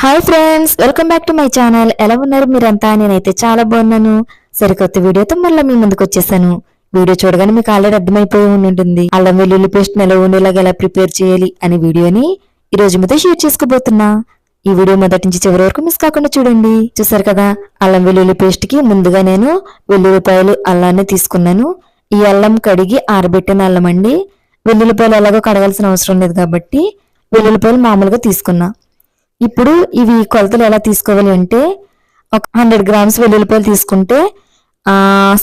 Hi friends welcome back to my channel ఎలా ఉన్నారు మీరంతా? నేనైతే చాలా బాగున్నాను. సరికొత్త వీడియోతో మళ్ళీ మీ ముందుకు వచ్చేసాను. వీడియో చూడగానే మీకు ఆల్రెడీ అర్థమైపోయి ఉంటుంది అల్లం వెల్లుల్లి పేస్ట్ నెల ఉండేలాగా ఎలా ప్రిపేర్ చేయాలి అనే వీడియోని ఈ రోజు మీతో షేర్ చేసుకోబోతున్నా. ఈ వీడియో మొదటి నుంచి చివరి వరకు మిస్ కాకుండా చూడండి. చూసారు కదా అల్లం వెల్లుల్లి పేస్ట్కి ముందుగా నేను వెల్లుల్లిపాయలు అల్లాన్ని తీసుకున్నాను. ఈ అల్లం కడిగి ఆరబెట్టిన అల్లం అండి. వెల్లుల్లిపాయలు ఎలాగో కడగాల్సిన అవసరం లేదు కాబట్టి వెల్లుల్లిపాయలు మామూలుగా తీసుకున్నా. ఇప్పుడు ఇవి కొలతలు ఎలా తీసుకోవాలి అంటే ఒక హండ్రెడ్ గ్రామ్స్ వెల్లుల్లిపాయలు తీసుకుంటే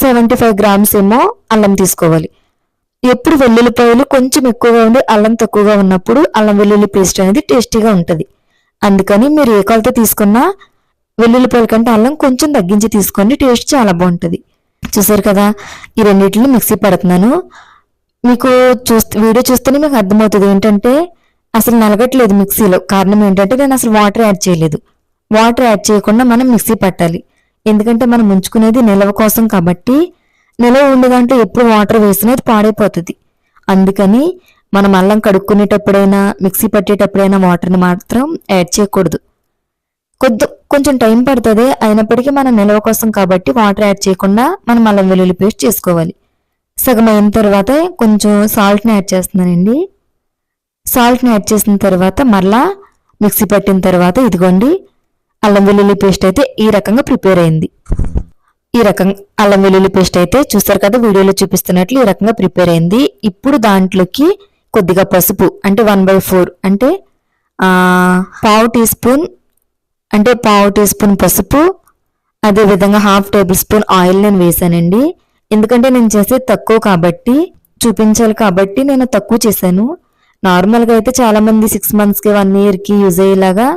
సెవెంటీ ఫైవ్ గ్రామ్స్ ఏమో అల్లం తీసుకోవాలి. ఎప్పుడు వెల్లుల్లిపాయలు కొంచెం ఎక్కువగా ఉండి అల్లం తక్కువగా ఉన్నప్పుడు అల్లం వెల్లుల్లి పేస్ట్ అనేది టేస్టీగా ఉంటుంది. అందుకని మీరు ఏ కొలత తీసుకున్నా వెల్లుల్లిపాయల కంటే అల్లం కొంచెం తగ్గించి తీసుకోండి టేస్ట్ చాలా బాగుంటుంది. చూసారు కదా ఈ రెండింటిని మిక్సీ పడుతున్నాను. మీకు చూస్తే వీడియో చూస్తేనే మీకు అర్థమవుతుంది ఏంటంటే అసలు నలగట్లేదు మిక్సీలో. కారణం ఏంటంటే నేను అసలు వాటర్ యాడ్ చేయలేదు. వాటర్ యాడ్ చేయకుండా మనం మిక్సీ పట్టాలి. ఎందుకంటే మనం ఉంచుకునేది నిల్వ కోసం కాబట్టి నిల్వ ఉండే దాంట్లో ఎప్పుడు వాటర్ వేసినది పాడైపోతుంది. అందుకని మనం అల్లం కడుక్కునేటప్పుడైనా మిక్సీ పట్టేటప్పుడైనా వాటర్ని మాత్రం యాడ్ చేయకూడదు. కొద్ది కొంచెం టైం పడుతుంది అయినప్పటికీ మనం నిల్వ కోసం కాబట్టి వాటర్ యాడ్ చేయకుండా మనం అల్లం వెల్లుల్లి పేస్ట్ చేసుకోవాలి. సగం అయిన తర్వాత కొంచెం సాల్ట్ని యాడ్ చేస్తున్నానండి. సాల్ట్ని యాడ్ చేసిన తర్వాత మరలా మిక్సీ పట్టిన తర్వాత ఇదిగోండి అల్లం వెల్లుల్లి పేస్ట్ అయితే ఈ రకంగా ప్రిపేర్ అయింది. ఈ రకంగా అల్లం వెల్లుల్లి పేస్ట్ అయితే చూస్తారు కదా వీడియోలో చూపిస్తున్నట్లు ఈ రకంగా ప్రిపేర్ అయింది. ఇప్పుడు దాంట్లోకి కొద్దిగా పసుపు అంటే వన్ బై ఫోర్ అంటే పావు టీ స్పూన్ అంటే పావు టీ స్పూన్ పసుపు అదేవిధంగా హాఫ్ టేబుల్ స్పూన్ ఆయిల్ నేను వేసానండి. ఎందుకంటే నేను చేసేది తక్కువ కాబట్టి చూపించాలి కాబట్టి నేను తక్కువ చేశాను. నార్మల్గా అయితే చాలామంది సిక్స్ మంత్స్కి వన్ ఇయర్కి యూజ్ అయ్యేలాగా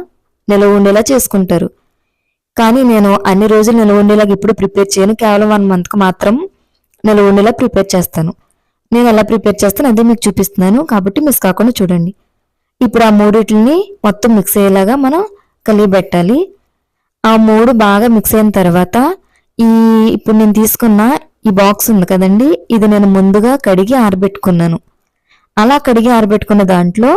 నిలవ ఉండేలా చేసుకుంటారు. కానీ నేను అన్ని రోజులు నిలవ ఉండేలాగా ఇప్పుడు ప్రిపేర్ చేయను. కేవలం వన్ మంత్కి మాత్రం నిలవ ఉండేలా ప్రిపేర్ చేస్తాను. నేను ఎలా ప్రిపేర్ చేస్తాను అదే మీకు చూపిస్తున్నాను. కాబట్టి మిస్ కాకుండా చూడండి. ఇప్పుడు ఆ మూడిటిని మొత్తం మిక్స్ అయ్యేలాగా మనం కలిగి పెట్టాలి. ఆ మూడు బాగా మిక్స్ అయిన తర్వాత ఈ ఇప్పుడు నేను తీసుకున్న ఈ బాక్స్ ఉంది కదండి ఇది నేను ముందుగా కడిగి ఆరబెట్టుకున్నాను. అలా కడిగి ఆరబెట్టుకున్న దాంట్లో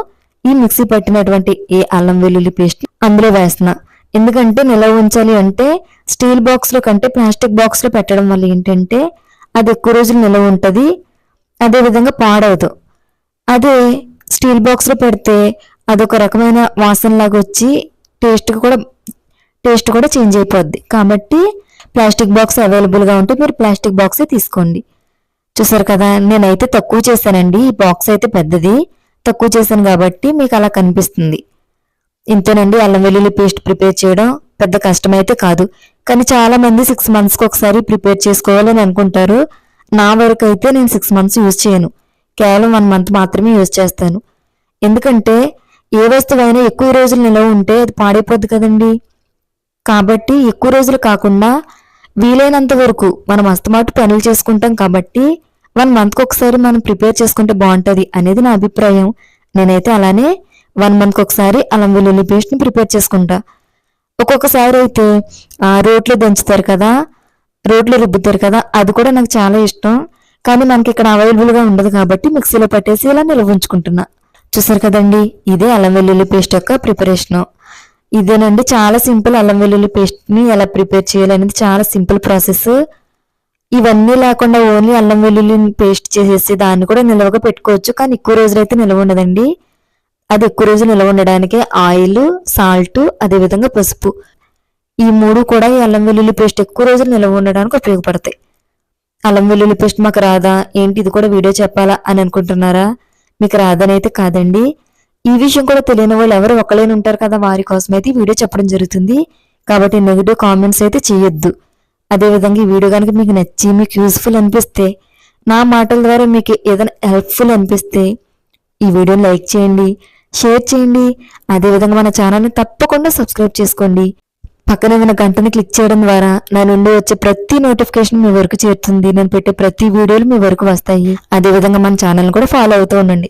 ఈ మిక్సీ పట్టినటువంటి ఏ అల్లం వెల్లుల్లి పేస్ట్ అందులో వేస్తున్నా. ఎందుకంటే నిలవ ఉంచాలి అంటే స్టీల్ బాక్స్లో కంటే ప్లాస్టిక్ బాక్స్లో పెట్టడం వల్ల ఏంటంటే అది ఎక్కువ రోజులు నిలవ ఉంటుంది అదేవిధంగా పాడవదు. అదే స్టీల్ బాక్స్లో పెడితే అదొక రకమైన వాసనలాగా వచ్చి టేస్ట్ కూడా టేస్ట్ కూడా చేంజ్ అయిపోద్ది. కాబట్టి ప్లాస్టిక్ బాక్స్ అవైలబుల్గా ఉంటే మీరు ప్లాస్టిక్ బాక్సే తీసుకోండి. చూసారు కదా నేనైతే తక్కువ చేశానండి. ఈ బాక్స్ అయితే పెద్దది. తక్కువ చేశాను కాబట్టి మీకు అలా కనిపిస్తుంది. ఇంతేనండి అల్లం వెల్లుల్లి పేస్ట్ ప్రిపేర్ చేయడం పెద్ద కష్టమైతే కాదు. కానీ చాలా మంది సిక్స్ మంత్స్కి ఒకసారి ప్రిపేర్ చేసుకోవాలని అనుకుంటారు. నా వరకు అయితే నేను సిక్స్ మంత్స్ యూజ్ చేయను. కేవలం వన్ మంత్ మాత్రమే యూజ్ చేస్తాను. ఎందుకంటే ఏ వస్తువైనా ఎక్కువ రోజులు నిలవ ఉంటే అది పాడైపోద్ది కదండి. కాబట్టి ఎక్కువ రోజులు కాకుండా వీలైనంత వరకు మనం అస్తమాటు పనులు చేసుకుంటాం కాబట్టి వన్ మంత్కి ఒకసారి మనం ప్రిపేర్ చేసుకుంటే బాగుంటుంది అనేది నా అభిప్రాయం. నేనైతే అలానే వన్ మంత్కి ఒకసారి అల్లం వెల్లుల్లి పేస్ట్ని ప్రిపేర్ చేసుకుంటా. ఒక్కొక్కసారి అయితే రోట్లో దంచుతారు కదా రోట్లో రుబ్బుతారు కదా అది కూడా నాకు చాలా ఇష్టం. కానీ మనకి ఇక్కడ అవైలబుల్గా ఉండదు కాబట్టి మిక్సీలో పట్టేసి ఇలా నిల్వ ఉంచుకుంటున్నా. చూసారు కదండి ఇదే అల్లం వెల్లుల్లి పేస్ట్ యొక్క ప్రిపరేషను. ఇదేనండి చాలా సింపుల్ అల్లం వెల్లుల్లి పేస్ట్ని ఎలా ప్రిపేర్ చేయాలనేది చాలా సింపుల్ ప్రాసెస్. ఇవన్నీ లేకుండా ఓన్లీ అల్లం వెల్లుల్లి పేస్ట్ చేసేసి దాన్ని కూడా నిల్వగా పెట్టుకోవచ్చు కానీ ఎక్కువ రోజులైతే నిల్వ ఉండదండి. అది ఎక్కువ రోజులు నిల్వ ఉండడానికి ఆయిల్ సాల్ట్ అదేవిధంగా పసుపు. ఈ మూడు కూడా ఈ అల్లం వెల్లుల్లి పేస్ట్ ఎక్కువ రోజులు నిల్వ ఉండడానికి ఉపయోగపడతాయి. అల్లం వెల్లుల్లి పేస్ట్ మాకు రాదా? ఏంటి? ఇది కూడా వీడియో చెప్పాలా అని అనుకుంటున్నారా? మీకు రాదనైతే కాదండి. ఈ విషయం కూడా తెలియని వాళ్ళు ఎవరు ఒకలేని ఉంటారు కదా వారి కోసం అయితే వీడియో చెప్పడం జరుగుతుంది. కాబట్టి నెగిటివ్ కామెంట్స్ అయితే చేయొద్దు. అదేవిధంగా ఈ వీడియో కనుక మీకు నచ్చి మీకు యూస్ఫుల్ అనిపిస్తే నా మాటల ద్వారా మీకు ఏదైనా హెల్ప్ఫుల్ అనిపిస్తే ఈ వీడియోని లైక్ చేయండి షేర్ చేయండి. అదేవిధంగా మన ఛానల్ని తప్పకుండా సబ్స్క్రైబ్ చేసుకోండి. పక్కన ఉన్న గంటని క్లిక్ చేయడం ద్వారా నా నుండి వచ్చే ప్రతి నోటిఫికేషన్ మీ వరకు చేరుతుంది. నేను పెట్టే ప్రతి వీడియోలు మీ వరకు వస్తాయి. అదేవిధంగా మన ఛానల్ కూడా ఫాలో అవుతూ ఉండండి.